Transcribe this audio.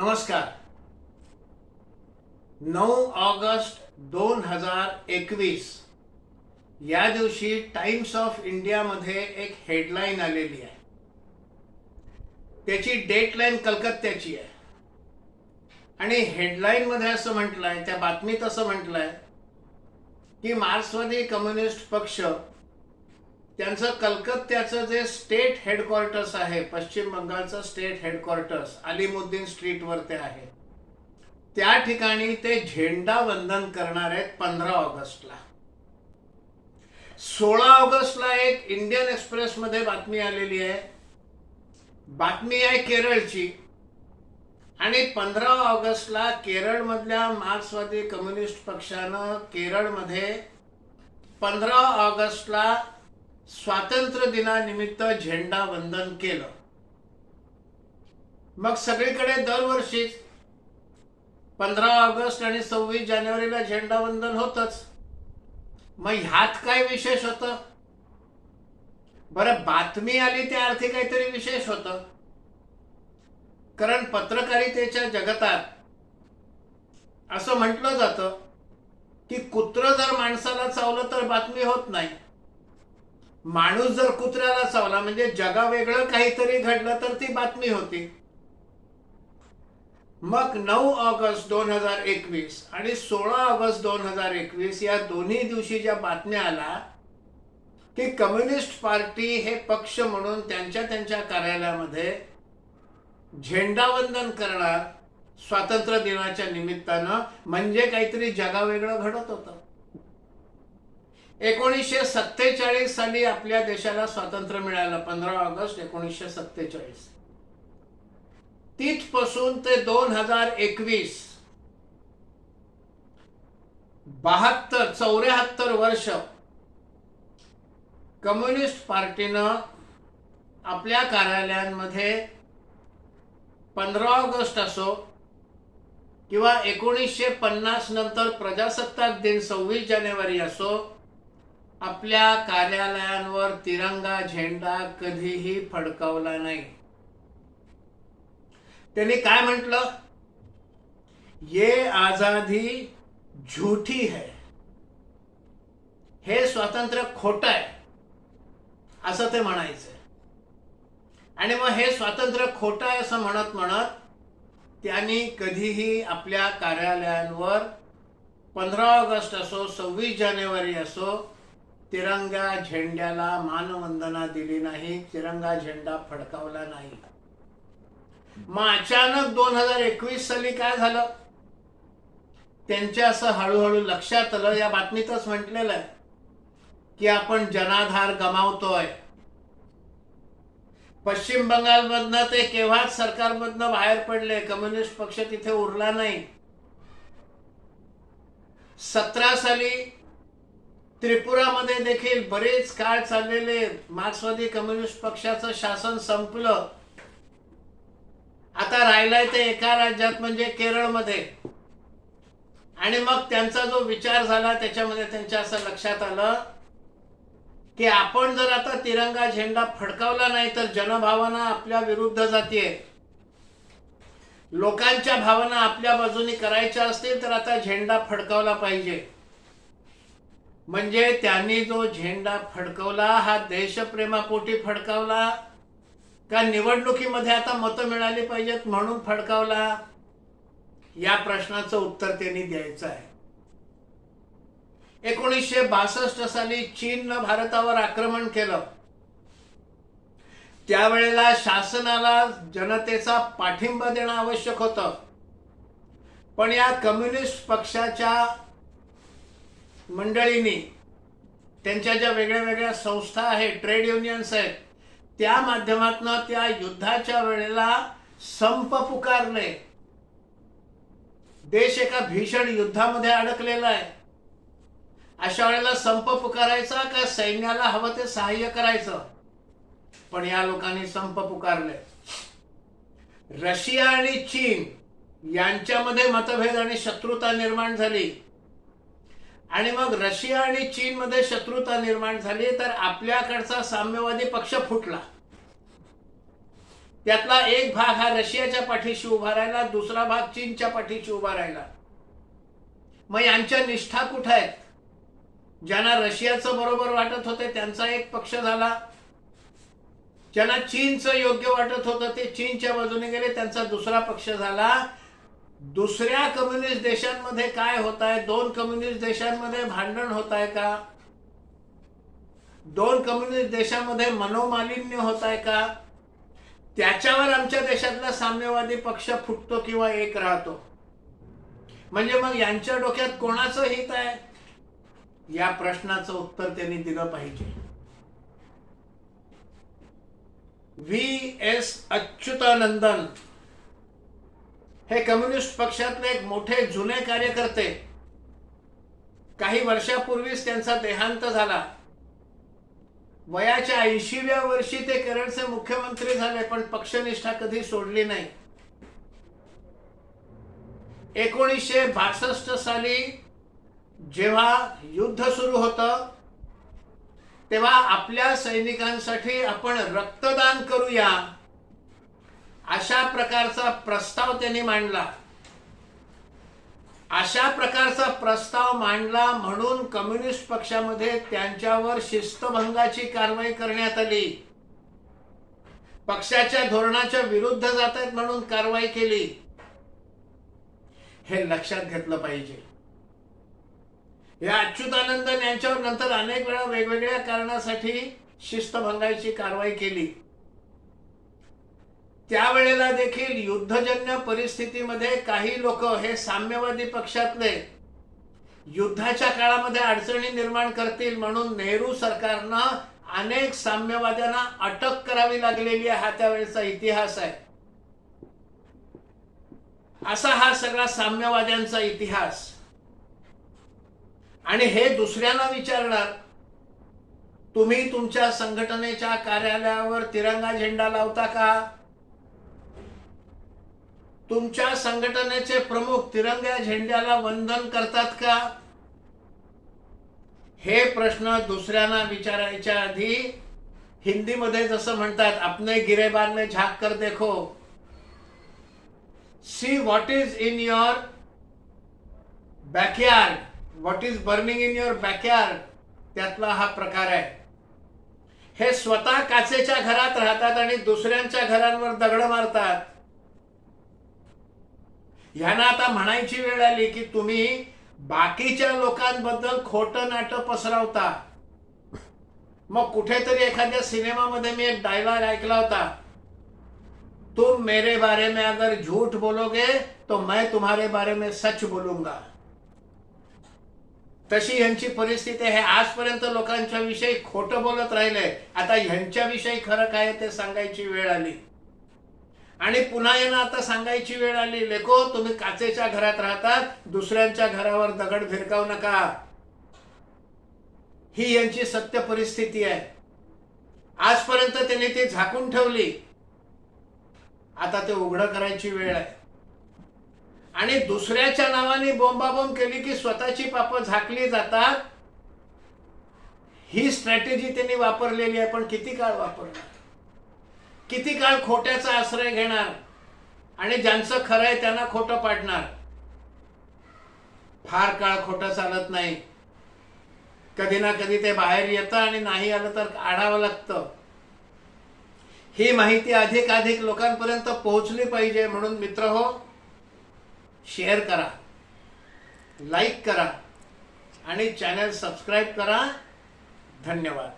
नमस्कार. नऊ ऑगस्ट दोन हजार एकवीस. या दिवशी टाइम्स ऑफ इंडियामध्ये एक हेडलाईन आलेली आहे. त्याची डेटलाईन कलकत्त्याची आहे. आणि हेडलाईन मध्ये असं म्हटलंय त्या बातमीत असं म्हटलंय की मार्क्सवादी कम्युनिस्ट पक्ष त्यांचं कलकत्त्याचं जे स्टेट हेडक्वार्टर्स आहे पश्चिम बंगालचं स्टेट हेडक्वार्टर्स अलिमुद्दीन स्ट्रीटवर ते आहे. त्या ठिकाणी ते झेंडा वंदन करणार आहेत पंधरा ऑगस्टला. सोळा ऑगस्टला एक इंडियन एक्सप्रेस मध्ये बातमी आलेली आहे. बातमी आहे केरळची. आणि पंधरा ऑगस्टला केरळमधल्या मार्क्सवादी कम्युनिस्ट पक्षानं केरळमध्ये पंधरा ऑगस्टला स्वातंत्र्य दिनानिमित्त झेंडा वंदन केलं. मग सगळीकडे दरवर्षीच पंधरा ऑगस्ट आणि सव्वीस जानेवारीला झेंडा वंदन होतच. मग ह्यात काय विशेष होतं? बरं बातमी आली त्या अर्थी काहीतरी विशेष होतं. कारण पत्रकारितेच्या जगतात असं म्हटलं जातं की कुत्र जर माणसाला चावलं तर बातमी होत नाही. माणूस जर कुत्र्याला चावला म्हणजे जगा वेगळं काहीतरी घडलं तर ती बातमी होती. मग नऊ ऑगस्ट दोन हजार एकवीस आणि सोळा ऑगस्ट दोन हजार एकवीस या दोन्ही दिवशी ज्या बातम्या आला की कम्युनिस्ट पार्टी हे पक्ष म्हणून त्यांच्या त्यांच्या कार्यालयामध्ये झेंडावंदन करणार स्वातंत्र्य दिनाच्या निमित्तानं म्हणजे काहीतरी जगावेगळं घडत होतं. एकोणीसशे सत्तेचाळीस साली आपल्या देशाला स्वातंत्र्य मिळालं पंधरा ऑगस्ट एकोणीसशे सत्तेचाळीस. तिथपासून ते दोन हजार एकवीस. बहात्तर चौऱ्याहत्तर वर्ष कम्युनिस्ट पार्टीनं आपल्या कार्यालयांमध्ये पंधरा ऑगस्ट असो किंवा एकोणीसशे पन्नास नंतर प्रजासत्ताक दिन सव्वीस जानेवारी असो आपल्या कार्यालयांवर तिरंगा झेंडा कधीही फडकावला नाही. त्यांनी काय म्हटलं? ये आझादी झूठी है. हे स्वातंत्र्य खोट आहे. असं ते म्हणायचं. आणि मग हे स्वातंत्र्य खोट आहे असं म्हणत म्हणत त्यांनी कधीही आपल्या कार्यालयांवर पंधरा ऑगस्ट असो सव्वीस जानेवारी असो तिरंगा झेंड्याला मानवंदना दिली नाही तिरंगा झेंडा फडकावला नाही. मग अचानक दोन हजार एकवीस साली काय झालं? त्यांच्या असं हळूहळू लक्षात आलं या बातमीतच म्हटलेलं आहे की आपण जनाधार गमावतोय. पश्चिम बंगालमधनं ते केव्हाच सरकारमधनं बाहेर पडले कम्युनिस्ट पक्ष तिथे उरला नाही. सतरा साली त्रिपुरामध्ये देखील बरेच काळ चाललेले मार्क्सवादी कम्युनिस्ट पक्षाचं शासन संपलं. आता राहिलंय ते एका राज्यात म्हणजे केरळमध्ये. आणि मग त्यांचा जो विचार झाला त्याच्यामध्ये त्यांच्या असं लक्षात आलं की आपण जर आता तिरंगा झेंडा फडकावला नाही तर जनभावना आपल्या विरुद्ध जातीये. लोकांच्या भावना आपल्या बाजूनी करायच्या असतील तर आता झेंडा फडकावला पाहिजे. म्हणजे त्यांनी जो झेंडा फडकवला हा देशप्रेमापोटी फडकावला का निवडणुकीमध्ये आता मतं मिळाली पाहिजेत म्हणून फडकावला या प्रश्नाचं उत्तर त्यांनी द्यायचं आहे. एकोणीसशे बासष्ट साली चीननं भारतावर आक्रमण केलं. त्यावेळेला शासनाला जनतेचा पाठिंबा देणं आवश्यक होतं. पण या कम्युनिस्ट पक्षाच्या मंडळींनी त्यांच्या ज्या वेगळ्या वेगळ्या संस्था आहेत ट्रेड युनियन्स आहेत त्या माध्यमातून त्या युद्धाच्या वेळेला संप पुकारले. देश एका भीषण युद्धामध्ये अडकलेला आहे. अशा वेळेला संप पुकारायचा का सैन्याला हवं ते सहाय्य करायचं? पण या लोकांनी संप पुकारले. रशिया आणि चीन यांच्यामध्ये मतभेद आणि शत्रुता निर्माण झाली. आणि मग रशिया आणि चीन मध्ये शत्रुता निर्माण झाली तर आपल्याकडचा साम्यवादी पक्ष फुटला. त्यातला एक भाग हा रशियाच्या पाठीशी उभा राहिला दुसरा भाग चीनच्या पाठीशी उभा राहिला. मग यांच्या निष्ठा कुठं आहेत? ज्यांना रशियाचं बरोबर वाटत होते त्यांचा एक पक्ष झाला. ज्यांना चीनचं योग्य वाटत होतं ते चीनच्या बाजूने गेले त्यांचा दुसरा पक्ष झाला. दुसऱ्या कम्युनिस्ट देशांमध्ये काय होत आहे दोन कम्युनिस्ट देशांमध्ये भांडण होत आहे का? दोन कम्युनिस्ट देशामध्ये मनोमालिन्य होत आहे का? त्याच्यावर आमच्या देशातला साम्यवादी पक्ष फुटतो किंवा एक राहतो? म्हणजे मग यांच्या डोक्यात कोणाचं हित आहे? या प्रश्नाचं उत्तर त्यांनी दिलं पाहिजे. व्ही एस अच्युतानंदन हे कम्युनिस्ट पक्षातले एक मोठे जुने कार्यकर्ते. काही वर्षापूर्वीच त्यांचा देहांत झाला. वयाच्या ऐंशीव्या वर्षी ते केरळचे मुख्यमंत्री झाले पण पक्षनिष्ठा कधी सोडली नाही. एकोणीसशे बासष्ट साली जेव्हा युद्ध सुरू होतं तेव्हा आपल्या सैनिकांसाठी आपण रक्तदान करूया. अशा प्रकारचा प्रस्ताव त्यांनी मांडला. अशा प्रकारचा प्रस्ताव मांडला म्हणून कम्युनिस्ट पक्षामध्ये त्यांच्यावर शिस्तभंगाची कारवाई करण्यात आली. पक्षाच्या धोरणाच्या विरुद्ध जात आहेत म्हणून कारवाई केली. हे लक्षात घेतलं पाहिजे. या अच्युतानंदन यांच्यावर नंतर अनेक वेळा वेगवेगळ्या कारणासाठी शिस्तभंगाची कारवाई केली. त्यावेळेला देखील युद्धजन्य परिस्थितीमध्ये काही लोक हे साम्यवादी पक्षातले युद्धाच्या काळामध्ये अडचणी निर्माण करतील म्हणून नेहरू सरकारनं अनेक साम्यवाद्यांना अटक करावी लागलेली हा त्यावेळेचा इतिहास आहे. असा हा सगळा साम्यवाद्यांचा इतिहास. आणि हे दुसऱ्यांना विचारणार तुम्ही तुमच्या संघटनेच्या कार्यालयावर तिरंगा झेंडा लावता का? तुमच्या संघटनेचे प्रमुख तिरंग्या झेंड्याला वंदन करतात का? हे प्रश्न दुसऱ्यांना विचारायच्या आधी हिंदीमध्ये जसं म्हणतात अपने गिरेबान में झाक कर देखो. See what is in your backyard what is burning in your backyard त्यातला हा प्रकार आहे. हे स्वतः काचेच्या घरात राहतात आणि दुसऱ्यांच्या घरांवर दगड मारतात. यांना आता म्हणायची वेळ आली की तुम्ही बाकीच्या लोकांबद्दल खोटं नाटक पसरवता. मग कुठेतरी एखाद्या सिनेमामध्ये मी एक डायलॉग ऐकला होता. तुम मेरे बारे में अगर झूठ बोलोगे तो मैं तुम्हारे बारे में सच बोलूंगा. तशी ह्यांची परिस्थिती आहे. आजपर्यंत लोकांच्या विषयी खोटं बोलत राहिले. आता ह्यांच्या विषयी खरं काय ते सांगायची वेळ आली. आणि पुन्हा यांना आता सांगायची वेळ आली. लेको तुम्ही काचेच्या घरात राहतात दुसऱ्यांच्या घरावर दगड फिरकावू नका. ही यांची सत्य परिस्थिती आहे. आजपर्यंत त्यांनी ती झाकून ठेवली. आता ते उघड करायची वेळ आहे. आणि दुसऱ्याच्या नावाने बोंबाबोंब केली की स्वतःची पाप झाकली जातात. ही स्ट्रॅटेजी त्यांनी वापरलेली आहे पण किती काळ वापरणार? किती काळ खोट्याचा आश्रय घेणार? आणि ज्यांचं खरं आहे त्यांना खोटं पाडणार? फार काळ खोटं चालत नाही. कधी ना कधी ते बाहेर येतं आणि नाही आलं तर आढावं लागतं. ही माहिती अधिक अधिक लोकांपर्यंत पोहोचली पाहिजे म्हणून मित्र हो शेअर करा लाईक करा आणि चॅनल सबस्क्राईब करा. धन्यवाद.